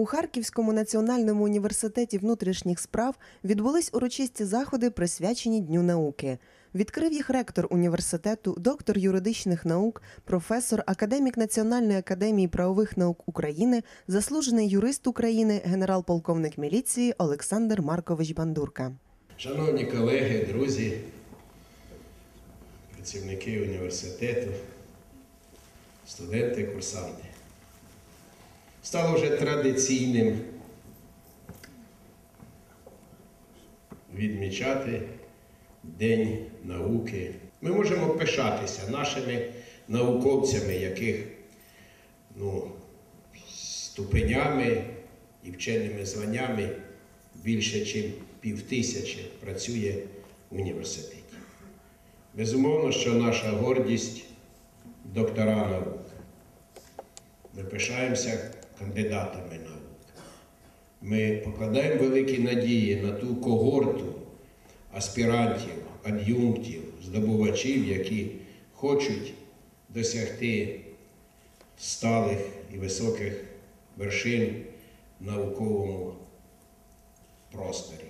У Харківському національному університеті внутрішніх справ відбулись урочисті заходи, присвячені Дню науки. Відкрив їх ректор університету, доктор юридичних наук, професор, академік Національної академії правових наук України, заслужений юрист України, генерал-полковник міліції Олександр Маркович Бандурка. Шановні колеги, друзі, працівники університету, студенти, курсанти. Стало вже традиційним відмічати День науки. Ми можемо пишатися нашими науковцями, яких ну, ступенями і вченими званнями більше, ніж півтисячі працює в університеті. Безумовно, що наша гордість доктора наук. Ми пишаємося кандидатами наук. Ми покладаємо великі надії на ту когорту аспірантів, ад'юнктів, здобувачів, які хочуть досягти сталих і високих вершин в науковому просторі.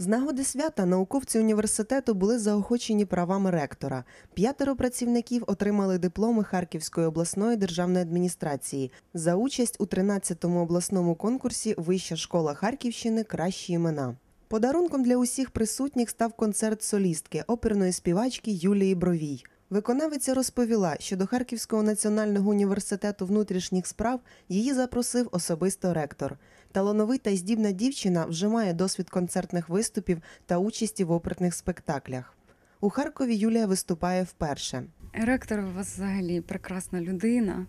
З нагоди свята науковці університету були заохочені правами ректора. П'ятеро працівників отримали дипломи Харківської обласної державної адміністрації за участь у 13-му обласному конкурсі Вища школа Харківщини Кращі імена. Подарунком для усіх присутніх став концерт солістки оперної співачки Юлії Бровій. Виконавиця розповіла, що до Харківського національного університету внутрішніх справ її запросив особисто ректор. Талановита і здібна дівчина вже має досвід концертних виступів та участі в оперних спектаклях. У Харкові Юлія виступає вперше. Ректор у вас взагалі прекрасна людина.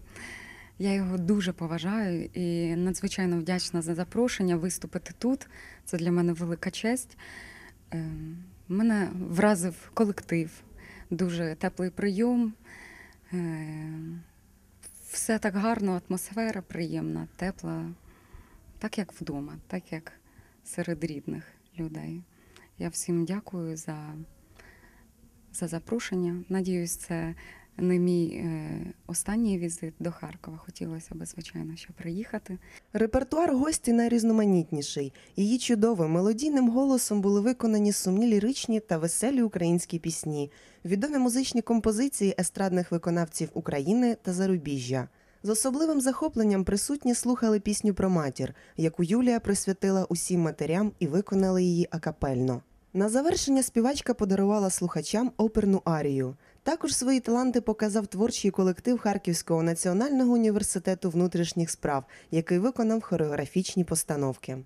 Я його дуже поважаю і надзвичайно вдячна за запрошення виступити тут. Це для мене велика честь. Ем, Мене вразив колектив, дуже теплий прийом. Ем, Все так гарно, атмосфера приємна, тепла, так як вдома, так як серед рідних людей. Я всім дякую за, за запрошення. Надіюсь, це не мій е, останній візит до Харкова. Хотілося б, звичайно, що приїхати. Репертуар гості найрізноманітніший. Її чудовим мелодійним голосом були виконані сумні ліричні та веселі українські пісні, відомі музичні композиції естрадних виконавців України та зарубіжжя. З особливим захопленням присутні слухали пісню про матір, яку Юлія присвятила усім матерям і виконали її акапельно. На завершення співачка подарувала слухачам оперну арію. Також свої таланти показав творчий колектив Харківського національного університету внутрішніх справ, який виконав хореографічні постановки.